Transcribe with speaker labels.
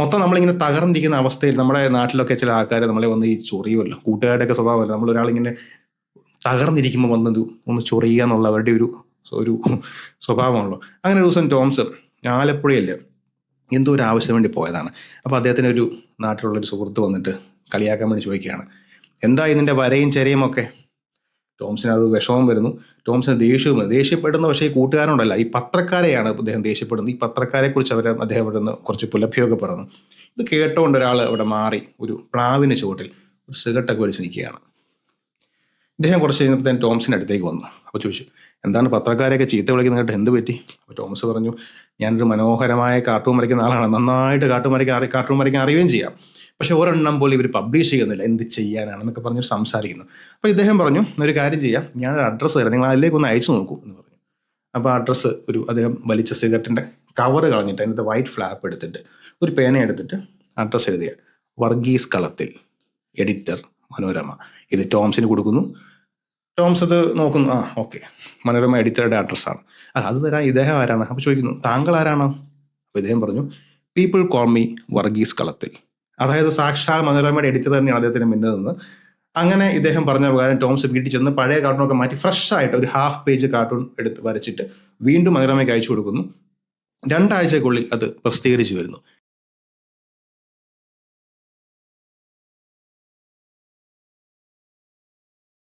Speaker 1: മൊത്തം നമ്മളിങ്ങനെ തകർന്നിരിക്കുന്ന അവസ്ഥയിൽ നമ്മുടെ നാട്ടിലൊക്കെ ചില ആൾക്കാർ നമ്മളെ വന്ന് ഈ ചൊറിയുമല്ലോ കൂട്ടുകാരുടെയൊക്കെ സ്വഭാവമല്ല. നമ്മൾ ഒരാളിങ്ങനെ തകർന്നിരിക്കുമ്പോൾ വന്നത് ഒന്ന് ചൊറിയുക എന്നുള്ള അവരുടെ ഒരു ഒരു സ്വഭാവമാണല്ലോ. അങ്ങനെ ഒരു ദിവസം ടോംസ് ആലപ്പുഴയിൽ എന്തോ ഒരു ആവശ്യം വേണ്ടി പോയതാണ്. അപ്പോൾ അദ്ദേഹത്തിന് ഒരു നാട്ടിലുള്ളൊരു സുഹൃത്ത് വന്നിട്ട് കളിയാക്കാൻ വേണ്ടി ചോദിക്കുകയാണ്. എന്താ ഇതിന്റെ വരയും ചെരയും ഒക്കെ? ടോംസിന് അത് വിഷമം വരുന്നു. ടോംസിന് ദേഷ്യവും വരുന്നു. ദേഷ്യപ്പെടുന്ന പക്ഷേ ഈ കൂട്ടുകാരനോടല്ല. ഈ പത്രക്കാരെയാണ് അദ്ദേഹം ദേഷ്യപ്പെടുന്നത്. ഈ പത്രക്കാരെ കുറിച്ച് അവർ അദ്ദേഹം അവിടെ നിന്ന് കുറച്ച് പുലഭ്യമൊക്കെ പറഞ്ഞു. ഇത് കേട്ടോണ്ട് ഒരാൾ അവിടെ മാറി ഒരു പ്ലാവിന് ചുവട്ടിൽ ഒരു സിഗരറ്റൊക്കെ വലിച്ച് നിൽക്കുകയാണ്. ഇദ്ദേഹം കുറച്ച് കഴിഞ്ഞപ്പോൾ ടോംസിന്റെ അടുത്തേക്ക് വന്നു. അപ്പോൾ ചോദിച്ചു എന്താണ് പത്രക്കാരെയൊക്കെ ചീത്ത വിളിക്കുന്ന കേട്ട് എന്ത് പറ്റി? അപ്പോൾ ടോംസ് പറഞ്ഞു ഞാനൊരു മനോഹരമായ കാർട്ടൂൺ വരയ്ക്കുന്ന ആളാണ്. നന്നായിട്ട് കാർട്ടൂൺ വരയ്ക്കാൻ കാർട്ടൂൺ വരയ്ക്കാൻ അറിയുകയും ചെയ്യാം. പക്ഷെ ഒരെണ്ണം പോലും ഇവർ പബ്ലിഷ് ചെയ്യുന്നില്ല. എന്ത് ചെയ്യാനാണെന്നൊക്കെ പറഞ്ഞ് സംസാരിക്കുന്നു. അപ്പോൾ ഇദ്ദേഹം പറഞ്ഞു ഒരു കാര്യം ചെയ്യാം. ഞാനൊരു അഡ്രസ്സ് തരാം. നിങ്ങൾ അതിലേക്ക് ഒന്ന് അയച്ചു നോക്കൂ എന്ന് പറഞ്ഞു. അപ്പോൾ അഡ്രസ്സ് ഒരു അദ്ദേഹം വലിച്ച സിഗരറ്റിന്റെ കവർ കളഞ്ഞിട്ട് അതിന്റെ വൈറ്റ് ഫ്ലാപ്പ് എടുത്തിട്ട് ഒരു പേന എടുത്തിട്ട് അഡ്രസ്സ് എഴുതിയ വർഗീസ് കളത്തിൽ എഡിറ്റർ മനോരമ. ഇത് ടോംസിന് കൊടുക്കുന്നു. ടോംസ് അത് നോക്കുന്നു. ആ ഓക്കെ മനോരമ എഡിറ്ററുടെ അഡ്രസ്സാണ് അത് അത് തരാൻ ഇദ്ദേഹം ആരാണ്? അപ്പോൾ ചോദിക്കുന്നു താങ്കൾ ആരാണോ? അപ്പോൾ ഇദ്ദേഹം പറഞ്ഞു പീപ്പിൾ കോൾ മീ വർഗീസ് കളത്തിൽ. അതായത് സാക്ഷാൽ മനോരമയുടെ എഡിറ്റർ തന്നെയാണ് അദ്ദേഹത്തിന് മുന്നിൽ അങ്ങനെ ഇദ്ദേഹം പറഞ്ഞ പ്രകാരം ടോംസ് വീട്ടിൽ ചെന്ന് പഴയ കാർട്ടൂണൊക്കെ മാറ്റി ഫ്രഷ് ആയിട്ട് ഒരു ഹാഫ് പേജ് കാർട്ടൂൺ എടുത്ത് വരച്ചിട്ട് വീണ്ടും മനോരമയ്ക്ക് അയച്ചു കൊടുക്കുന്നു. രണ്ടാഴ്ചക്കുള്ളിൽ അത് പ്രസിദ്ധീകരിച്ചു വരുന്നു.